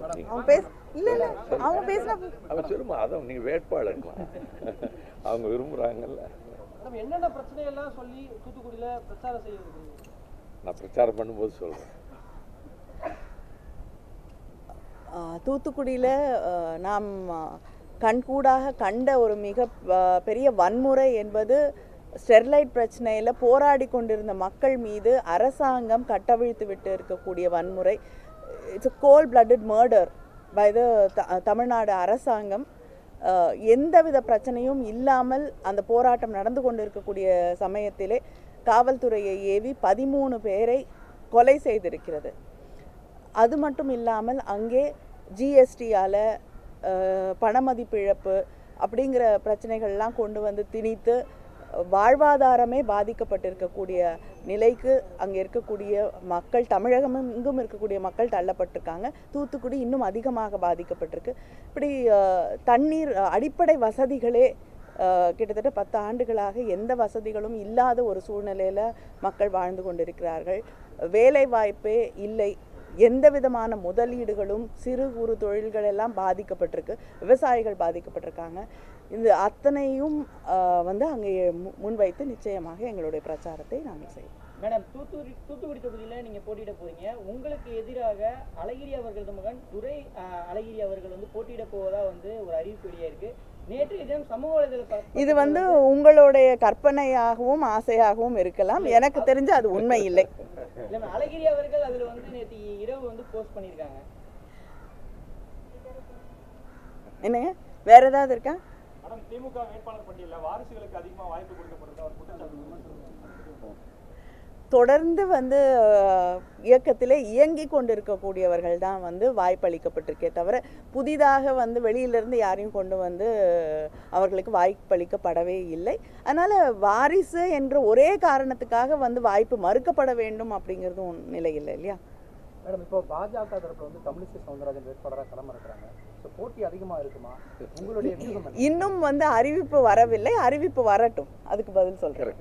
அவன் பேச இல்ல இல்ல அவங்க பேசினா அவன் சொல்லுமா அதான் நீங்க வேட்பாளர்களா அவங்க விரும்புறாங்கல்ல. நம்ம என்னென்ன பிரச்சனையெல்லாம் சொல்லி தூத்துக்குடியில பிரச்சாரம் செய்ய இருக்கீங்க நான் பிரச்சாரம் பண்ணும்போது சொல்றேன். ஆஹ், தூத்துக்குடியில நாம் கண்கூடாக கண்ட ஒரு மிக பெரிய வன்முறை என்பது ஸ்டெர்லைட் பிரச்சனையில் போராடி கொண்டிருந்த மக்கள் மீது அரசாங்கம் கட்டவிழ்த்து விட்டு இருக்கக்கூடிய வன்முறை. It's a cold blooded murder by the Tamil Nadu அரசாங்கம். எந்தவித பிரச்சனையும் இல்லாமல் அந்த போராட்டம் நடந்து கொண்டிருக்கக்கூடிய சமயத்திலே காவல்துறையை ஏவி பதிமூணு பேரை கொலை செய்திருக்கிறது. அது மட்டும் இல்லாமல் அங்கே ஜிஎஸ்டியால் பணமதிப்பிழப்பு அப்படிங்கிற பிரச்சனைகள்லாம் கொண்டு வந்து திணித்து வாழ்வாதாரமே பாதிக்கப்பட்டிருக்கக்கூடிய நிலைக்கு அங்கே இருக்கக்கூடிய மக்கள் தமிழகமும் இங்கும் இருக்கக்கூடிய மக்கள் தள்ளப்பட்டிருக்காங்க. தூத்துக்குடி இன்னும் அதிகமாக பாதிக்கப்பட்டிருக்கு. இப்படி தண்ணீர் அடிப்படை வசதிகளே கிட்டத்தட்ட பத்து ஆண்டுகளாக எந்த வசதிகளும் இல்லாத ஒரு சூழ்நிலையில் மக்கள் வாழ்ந்து கொண்டிருக்கிறார்கள். வேலை வாய்ப்பே இல்லை. எந்த விதமான முதலீடுகளும் சிறு குறு தொழில்கள் எல்லாம் பாதிக்கப்பட்டிருக்கு. விவசாயிகள் பாதிக்கப்பட்டிருக்காங்க. இந்த அத்தனையும் வந்து அங்கே முன்வைத்து நிச்சயமாக எங்களுடைய பிரச்சாரத்தை நாங்கள் செய்வோம். மேடம் தூத்துக்குடி தூத்துக்குடி தொகுதியில் நீங்கள் போட்டியிட போறீங்க. உங்களுக்கு எதிராக அழகிரி அவர்களது மகன் துரை அழகிரி அவர்கள் வந்து போட்டியிட போவதாக வந்து ஒரு அறிவிப்பு வெளியாயிருக்கு. இது வந்து உங்களுடைய கற்பனையாகவும் ஆசையாகவும் இருக்கலாம். எனக்கு தெரிஞ்சு அது உண்மை இல்லை. அழகிரி அவர்கள் அதுல வந்து நேற்று இரவு வந்து போஸ்ட் பண்ணியிருக்காங்க. என்னங்க? வேற ஏதாவது இருக்கா? திமுக வேட்பாளர் பட்டியலில் வாரிசுகளுக்கு அதிகமாக வாய்ப்பு கொடுக்கப்படுது. தொடர்ந்து வந்து இயக்கத்திலே இயங்கி கொண்டிருக்கக்கூடியவர்கள் தான் வந்து வாய்ப்பளிக்கப்பட்டிருக்கே தவிர புதிதாக வந்து வெளியிலிருந்து யாரையும் கொண்டு வந்து அவர்களுக்கு வாய்ப்பளிக்கப்படவே இல்லை. அதனால் வாரிசு என்ற ஒரே காரணத்துக்காக வந்து வாய்ப்பு மறுக்கப்பட வேண்டும் அப்படிங்கிறதும் நிலை இல்லை இல்லையா? மேடம் இப்போ பாஜக தரப்புல வந்து தமிழிசை சவுந்தரராஜன் வேட்பாளராக களம் இருக்கிறாங்க போட்டி அதிகமா இருக்குமா? உங்களுடைய? இன்னும் வந்து அறிவிப்பு வரவில்லை. அறிவிப்பு வரட்டும். அதுக்கு பதில் சொல்கிறேன்